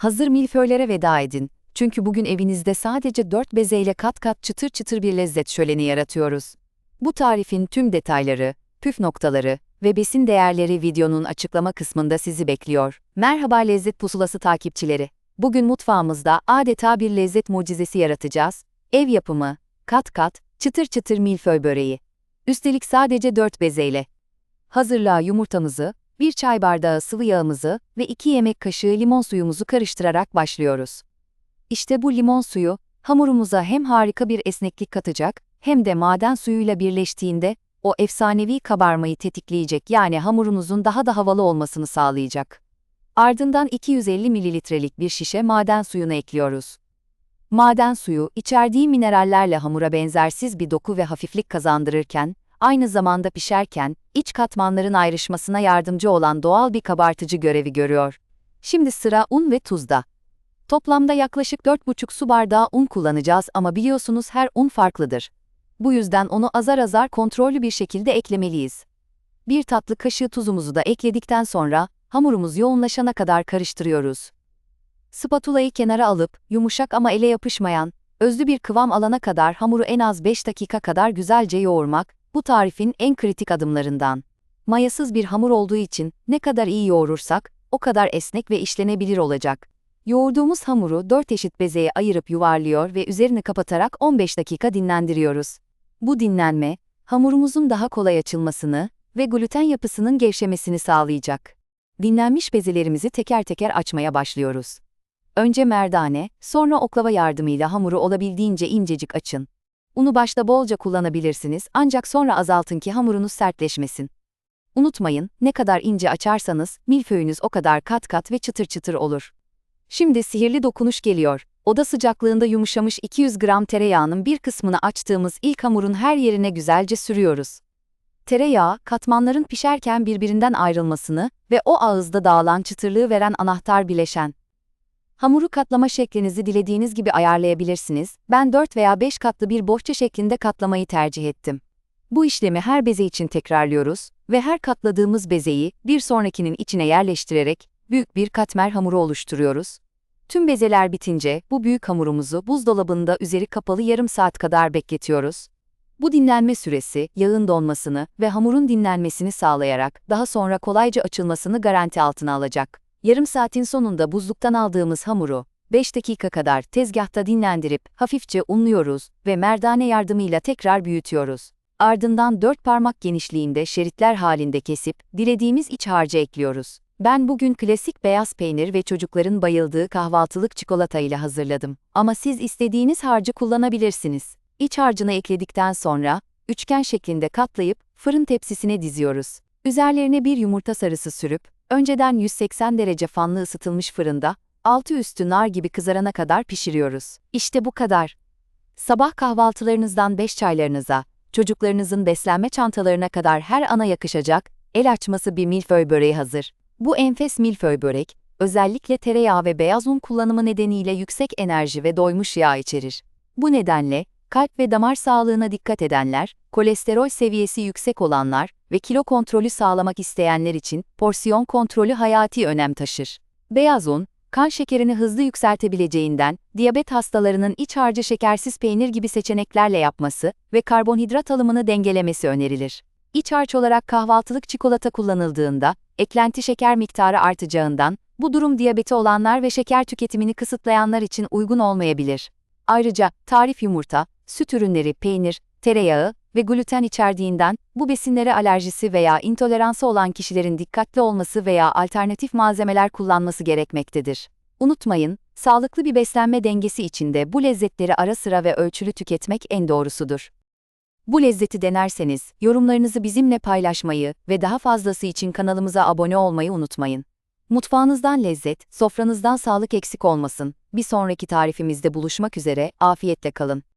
Hazır milföylere veda edin. Çünkü bugün evinizde sadece 4 bezeyle kat kat çıtır çıtır bir lezzet şöleni yaratıyoruz. Bu tarifin tüm detayları, püf noktaları ve besin değerleri videonun açıklama kısmında sizi bekliyor. Merhaba Lezzet Pusulası takipçileri. Bugün mutfağımızda adeta bir lezzet mucizesi yaratacağız. Ev yapımı, kat kat, çıtır çıtır milföy böreği. Üstelik sadece 4 bezeyle. Hazırlığa yumurtamızı, 1 çay bardağı sıvı yağımızı ve 2 yemek kaşığı limon suyumuzu karıştırarak başlıyoruz. İşte bu limon suyu, hamurumuza hem harika bir esneklik katacak, hem de maden suyuyla birleştiğinde o efsanevi kabarmayı tetikleyecek yani hamurunuzun daha da havalı olmasını sağlayacak. Ardından 250 mililitrelik bir şişe maden suyunu ekliyoruz. Maden suyu, içerdiği minerallerle hamura benzersiz bir doku ve hafiflik kazandırırken, aynı zamanda pişerken, iç katmanların ayrışmasına yardımcı olan doğal bir kabartıcı görevi görüyor. Şimdi sıra un ve tuzda. Toplamda yaklaşık 4,5 su bardağı un kullanacağız ama biliyorsunuz her un farklıdır. Bu yüzden onu azar azar kontrollü bir şekilde eklemeliyiz. Bir tatlı kaşığı tuzumuzu da ekledikten sonra, hamurumuz yoğunlaşana kadar karıştırıyoruz. Spatulayı kenara alıp, yumuşak ama ele yapışmayan, özlü bir kıvam alana kadar hamuru en az 5 dakika kadar güzelce yoğurmak, bu tarifin en kritik adımlarından. Mayasız bir hamur olduğu için ne kadar iyi yoğurursak, o kadar esnek ve işlenebilir olacak. Yoğurduğumuz hamuru 4 eşit bezeye ayırıp yuvarlıyor ve üzerini kapatarak 15 dakika dinlendiriyoruz. Bu dinlenme, hamurumuzun daha kolay açılmasını ve gluten yapısının gevşemesini sağlayacak. Dinlenmiş bezelerimizi teker teker açmaya başlıyoruz. Önce merdane, sonra oklava yardımıyla hamuru olabildiğince incecik açın. Unu başta bolca kullanabilirsiniz ancak sonra azaltın ki hamurunuz sertleşmesin. Unutmayın, ne kadar ince açarsanız milföyünüz o kadar kat kat ve çıtır çıtır olur. Şimdi sihirli dokunuş geliyor. Oda sıcaklığında yumuşamış 200 gram tereyağının bir kısmını açtığımız ilk hamurun her yerine güzelce sürüyoruz. Tereyağı, katmanların pişerken birbirinden ayrılmasını ve o ağızda dağılan çıtırlığı veren anahtar bileşen. Hamuru katlama şeklinizi dilediğiniz gibi ayarlayabilirsiniz. Ben 4 veya 5 katlı bir bohça şeklinde katlamayı tercih ettim. Bu işlemi her beze için tekrarlıyoruz ve her katladığımız bezeyi bir sonrakinin içine yerleştirerek büyük bir katmer hamuru oluşturuyoruz. Tüm bezeler bitince bu büyük hamurumuzu buzdolabında üzeri kapalı yarım saat kadar bekletiyoruz. Bu dinlenme süresi, yağın donmasını ve hamurun dinlenmesini sağlayarak daha sonra kolayca açılmasını garanti altına alacak. Yarım saatin sonunda buzluktan aldığımız hamuru, 5 dakika kadar tezgahta dinlendirip hafifçe unluyoruz ve merdane yardımıyla tekrar büyütüyoruz. Ardından 4 parmak genişliğinde şeritler halinde kesip dilediğimiz iç harcı ekliyoruz. Ben bugün klasik beyaz peynir ve çocukların bayıldığı kahvaltılık çikolata ile hazırladım. Ama siz istediğiniz harcı kullanabilirsiniz. İç harcını ekledikten sonra, üçgen şeklinde katlayıp fırın tepsisine diziyoruz. Üzerlerine bir yumurta sarısı sürüp, önceden 180 derece fanlı ısıtılmış fırında, altı üstü nar gibi kızarana kadar pişiriyoruz. İşte bu kadar. Sabah kahvaltılarınızdan beş çaylarınıza, çocuklarınızın beslenme çantalarına kadar her ana yakışacak, el açması bir milföy böreği hazır. Bu enfes milföy börek, özellikle tereyağı ve beyaz un kullanımı nedeniyle yüksek enerji ve doymuş yağ içerir. Bu nedenle, kalp ve damar sağlığına dikkat edenler, kolesterol seviyesi yüksek olanlar ve kilo kontrolü sağlamak isteyenler için porsiyon kontrolü hayati önem taşır. Beyaz un, kan şekerini hızlı yükseltebileceğinden, diyabet hastalarının iç harcı şekersiz peynir gibi seçeneklerle yapması ve karbonhidrat alımını dengelemesi önerilir. İç harç olarak kahvaltılık çikolata kullanıldığında, eklenti şeker miktarı artacağından, bu durum diyabeti olanlar ve şeker tüketimini kısıtlayanlar için uygun olmayabilir. Ayrıca, tarif yumurta, süt ürünleri, peynir, tereyağı ve gluten içerdiğinden, bu besinlere alerjisi veya intoleransı olan kişilerin dikkatli olması veya alternatif malzemeler kullanması gerekmektedir. Unutmayın, sağlıklı bir beslenme dengesi içinde bu lezzetleri ara sıra ve ölçülü tüketmek en doğrusudur. Bu lezzeti denerseniz, yorumlarınızı bizimle paylaşmayı ve daha fazlası için kanalımıza abone olmayı unutmayın. Mutfağınızdan lezzet, sofranızdan sağlık eksik olmasın. Bir sonraki tarifimizde buluşmak üzere, afiyetle kalın.